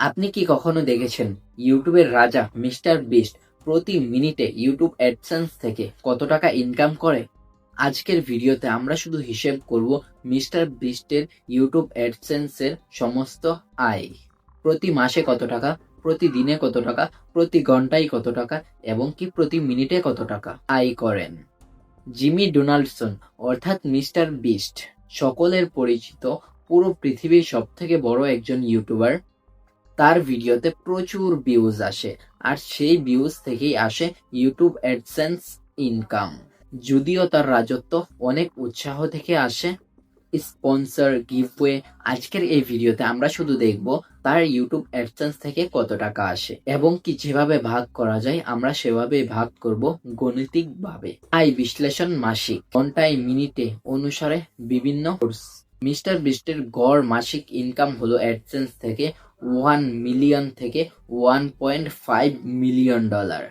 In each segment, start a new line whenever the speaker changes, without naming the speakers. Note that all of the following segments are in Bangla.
আপনি কি কখনো দেখেছেন ইউটিউবের রাজা মিস্টার বিস্ট প্রতি মিনিটে ইউটিউব অ্যাডসেন্স থেকে কত টাকা ইনকাম করে? আজকের ভিডিওতে আমরা শুধু হিসেব করব মিস্টার বিস্টের ইউটিউব অ্যাডসেন্সের সমস্ত আয়। প্রতি মাসে কত টাকা? প্রতিদিনে কত টাকা? প্রতি ঘন্টায় কত টাকা? এবং কি প্রতি মিনিটে কত টাকা আয় করেন? জিমি ডোনাল্ডসন, অর্থাৎ মিস্টার বিস্ট, সকলের পরিচিত, পুরো পৃথিবীর সব থেকে বড় একজন ইউটিউবার। তার ভিডিওতে প্রচুর ভিউজ আসে, আর সেই ভিউজ থেকেই আসে ইউটিউব অ্যাডসেন্স ইনকাম যদিও তার রাজত্ব অনেক উৎসাহ থেকে আসে স্পন্সর গিভওয়ে আজকের এই ভিডিওতে আমরা শুধু দেখব তার ইউটিউব অ্যাডসেন্স থেকে কত টাকা আসে, এবং কি যেভাবে ভাগ করা যায় আমরা সেভাবে ভাগ করব গণিতিকভাবে। আয় বিশ্লেষণ মাসিক। ঘন্টায় মিনিটে অনুসারে বিভিন্ন কোর্স মিস্টার বিস্টের গড় মাসিক ইনকাম হলো অ্যাডসেন্স থেকে ওয়ান মিলিয়ন থেকে one point five million dollar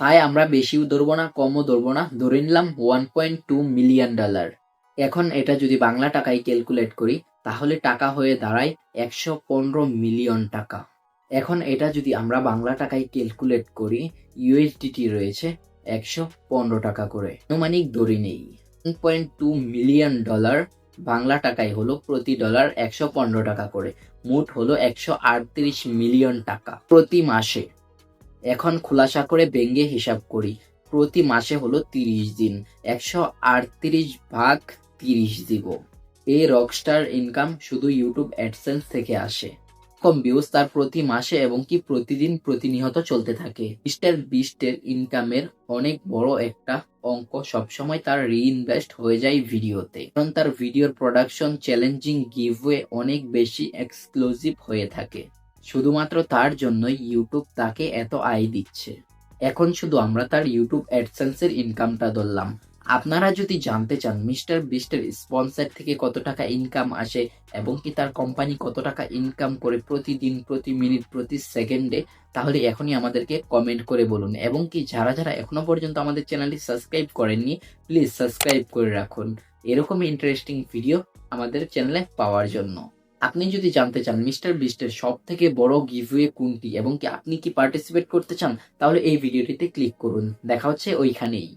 তাই আমরা বেশিও ধরবো না, কমও ধরবো না, ধরে নিলাম one point two million dollar এখন এটা যদি বাংলা টাকায় ক্যালকুলেট করি, তাহলে টাকা হয়ে দাঁড়ায় একশো পনেরো মিলিয়ন টাকা। এখন এটা যদি আমরা বাংলা টাকায় ক্যালকুলেট করি ইউএসডিটি রয়েছে একশো পনেরো টাকা করে। আনুমানিক ধরে নেই point two million dollar Bangla টাকায় হলো প্রতি ডলার একশো পনেরো টাকা করে। মোট হলো একশো আটত্রিশ মিলিয়ন টাকা প্রতি মাসে। এখন খোলাসা করে বেঙ্গে হিসাব করি, প্রতি মাসে হলো তিরিশ দিন, একশো আটত্রিশ ভাগ তিরিশ দিব। এই রকস্টার ইনকাম শুধু ইউটিউব অ্যাডসেন্স থেকে আসে। কম ভিউজ তার প্রতি মাসে এবং কি প্রতিদিন প্রতিনিয়ত চলতে থাকে। মিস্টার বিস্টের ইনকামের অনেক বড় একটা অঙ্ক সবসময় তার রিইনভেস্ট হয়ে যায় ভিডিওতে কারণ তার ভিডিওর প্রোডাকশন চ্যালেঞ্জিং গিভওয়ে অনেক বেশি এক্সক্লুসিভ হয়ে থাকে। শুধুমাত্র তার জন্যই ইউটিউব তাকে এত আয় দিচ্ছে। এখন শুধু আমরা তার ইউটিউব অ্যাডসেন্সের ইনকামটা ধরলাম। আপনারা যদি জানতে চান মিস্টার বিস্টের স্পন্সর থেকে কত টাকা ইনকাম আসে এবং কি তার কোম্পানি কত টাকা ইনকাম করে প্রতিদিন, প্রতি মিনিট প্রতি সেকেন্ডে তাহলে এখনই আমাদেরকে কমেন্ট করে বলুন। এবং কি যারা যারা এখনও পর্যন্ত আমাদের চ্যানেলটি সাবস্ক্রাইব করেননি প্লিজ সাবস্ক্রাইব করে রাখুন। এরকমই ইন্টারেস্টিং ভিডিও আমাদের চ্যানেলে পাওয়ার জন্য। আপনি যদি জানতে চান মিস্টার বিস্টের সব থেকে বড় গিভওয়ে কোনটি এবং কি আপনি কি পার্টিসিপেট করতে চান, তাহলে এই ভিডিওটিতে ক্লিক করুন। দেখা হচ্ছে ওইখানেই।